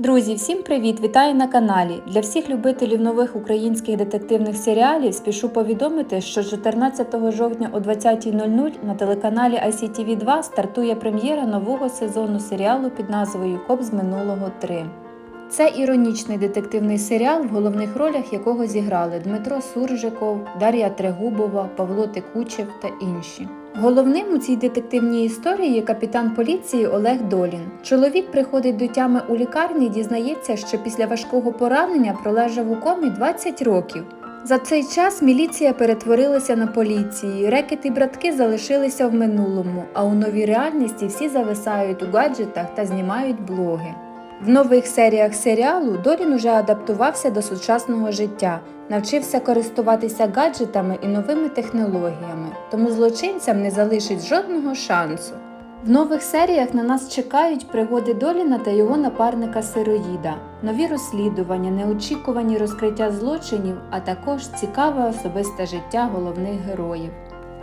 Друзі, всім привіт! Вітаю на каналі. Для всіх любителів нових українських детективних серіалів спішу повідомити, що 14 жовтня о 20.00 на телеканалі ICTV 2 стартує прем'єра нового сезону серіалу під назвою Коп з минулого 3. Це іронічний детективний серіал, в головних ролях якого зіграли Дмитро Суржиков, Дар'я Трегубова, Павло Текучев та інші. Головним у цій детективній історії є капітан поліції Олег Долін. Чоловік приходить до тями у лікарні і дізнається, що після важкого поранення пролежав у комі 20 років. За цей час міліція перетворилася на поліції, рекет і братки залишилися в минулому, а у новій реальності всі зависають у гаджетах та знімають блоги. В нових серіях серіалу Долін уже адаптувався до сучасного життя, навчився користуватися гаджетами і новими технологіями, тому злочинцям не залишить жодного шансу. В нових серіях на нас чекають пригоди Доліна та його напарника Сироїда, нові розслідування, неочікувані розкриття злочинів, а також цікаве особисте життя головних героїв.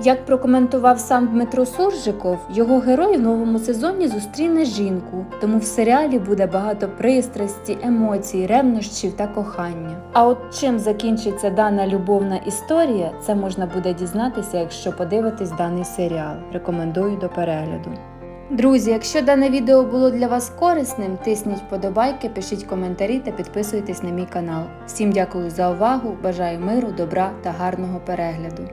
Як прокоментував сам Дмитро Суржиков, його герой в новому сезоні зустріне жінку, тому в серіалі буде багато пристрасті, емоцій, ревнощів та кохання. А от чим закінчиться дана любовна історія, це можна буде дізнатися, якщо подивитись даний серіал. Рекомендую до перегляду. Друзі, якщо дане відео було для вас корисним, тисніть вподобайки, пишіть коментарі та підписуйтесь на мій канал. Всім дякую за увагу, бажаю миру, добра та гарного перегляду.